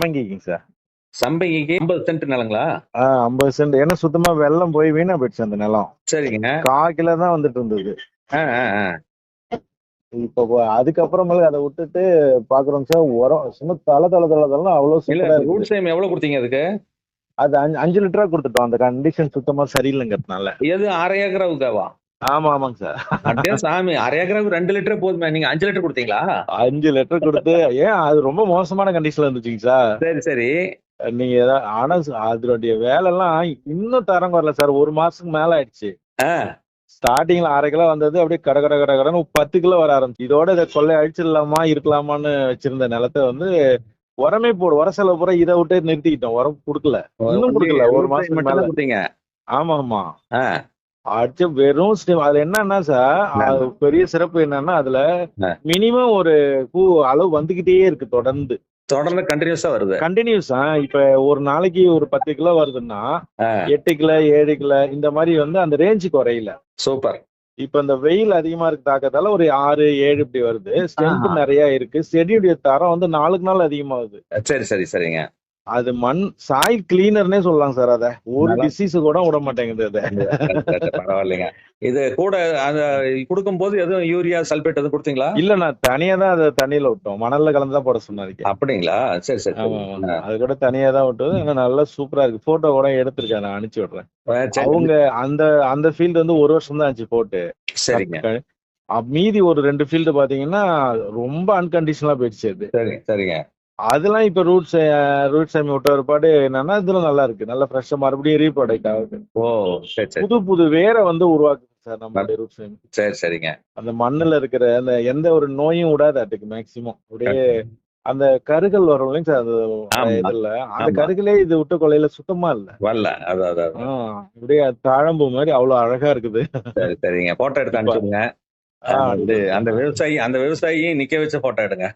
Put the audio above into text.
சம்மங்கிங்க sir. சம்பங்கிக்கு ஐம்பது send நிலங்களா? ஆ ஐம்பது send. ஏன்னா சுத்தமா வெள்ளம் போய் வீணா போயிடுச்சு அந்த நிலம். சரிங்க. கால் கிலோ தான் வந்துட்டு இருந்தது. இப்போ அதுக்கப்புறமேல அதை விட்டுட்டு பாக்குறோம் சார். உரம் சும்மா தலை தலை தலை தலை அவ்வளவு இல்ல ரூட் டைம் எவ்வளவு கொடுத்தீங்க அதுக்கு? அது அஞ்சு அஞ்சு லிட்டரா கொடுத்துட்டோம். அந்த கண்டிஷன் சுத்தமா சரியில்லைங்கிறதுனால. எது அரை ஏக்கராவுக்காவா ஆமா ஆமாங்க சார். அப்படியே சாமி? அரை ஏக்கராவுக்கு ரெண்டு லிட்டர் போதுமே. நீங்க அஞ்சு லிட்டர் கொடுத்தீங்களா? அஞ்சு லிட்டர் கொடுத்து ஏன் அது ரொம்ப மோசமான கண்டிஷன்ல இருந்துச்சுங்க சார். சரி சரி. நீங்க ஆனா அதனுடைய வேலை எல்லாம் இன்னும் தரம் வரல சார். ஒரு மாசத்துக்கு மேல ஆயிடுச்சு. ஸ்டார்டிங்ல அரை கிலோ வந்தது அப்படியே கட கட கட கடன்னு பத்து கிலோ வர ஆரம்பிச்சு. இதோட இதை கொள்ளை அழிச்சிடலாமா இருக்கலாமான்னு வச்சிருந்த நிலத்தை வந்து உரமே போடு உர செலவு பூரா இதை விட்டு நிறுத்திக்கிட்டோம். உரம் கொடுக்கல. இன்னும் கொடுக்கல. ஒரு மாசம் மட்டும் கொடுத்தீங்க? ஆமா ஆமா. அடிச்ச வெறும் ஸ்டீம் அது என்னன்னா சார் பெரிய சிறப்பு என்னன்னா அதுல. மினிமம் ஒரு பூ அளவு வந்துகிட்டே இருக்கு தொடர்ந்து. தொடர்ந்து கண்டினியூஸா வருது. கண்டினியூஸ் இப்ப ஒரு நாளைக்கு ஒரு பத்து கிலோ வருதுன்னா. எட்டு கிலோ ஏழு கிலோ இந்த மாதிரி வந்து அந்த ரேஞ்சு குறையல. சூப்பர். இப்ப இந்த வெயில் அதிகமா இருக்கு தாக்கத்தால ஒரு ஆறு ஏழு இப்படி வருது. ஸ்ட்ரென்த். நிறைய இருக்கு. செடியுடைய தரம் வந்து நாளுக்கு நாள் அதிகமாகுது. சரி சரி சரிங்க. அது மண் சாயில் கிளீனர்னே சொல்லலாம் சார் அத. ஒரு டிசீஸ் கூட விட மாட்டேங்குது அது. பரவாயில்லைங்க. இது கூட அந்த கொடுக்கும் போது எதுவும் யூரியா சல்பேட் எதுவும் கொடுத்தீங்களா? இல்ல நான் தனியா தான் அதை தண்ணியில விட்டோம். மணல்ல கலந்து தான் போட சொன்னாரு அப்படிங்களா? சரி சரி. அது கூட தனியா தான் விட்டது. ஆனா நல்லா சூப்பரா இருக்கு. போட்டோ கூட எடுத்திருக்கேன். நான் அனுப்பிச்சு விடுறேன். அவங்க அந்த அந்த ஃபீல்டு வந்து ஒரு வருஷம் தான் ஆச்சு போட்டு. சரிங்க. மீதி ஒரு ரெண்டு ஃபீல்டு பாத்தீங்கன்னா ரொம்ப அன்கண்டிஷனலா போயிடுச்சு அது. சரி சரிங்க. அதெல்லாம் இப்ப ரூட்ஸ் ரூட் சாமி விட்ட ஒருபாடு என்னன்னா இதுல நல்லா இருக்கு. நல்லா ஃப்ரெஷ்ஷா மறுபடியும் ரீப்ராடக்ட் ஆகுது ஓ சரி சரி. புது புது வேற வந்து உருவாக்குது சார் நம்மளுடைய ரூட் சாமி. சரி சரிங்க. அந்த மண்ணுல இருக்கிற அந்த எந்த ஒரு நோயும் விடாது அதுக்கு மேக்சிமம் அப்படியே அந்த கருகள் வரும் இல்லைங்க சார்? அது. இதுல. அந்த ஆமா. கருகளே இது விட்ட கொலையில சுத்தமா இல்ல. வரல. அது அது அது. ஆஹ் அப்படியே தாழம்பு மாதிரி அவ்வளவு அழகா இருக்குது. சரி சரிங்க. போட்டோ எடுத்து வந்து அந்த விவசாயி அந்த விவசாயியை நிக்க வச்ச போட்டோ எடுங்க.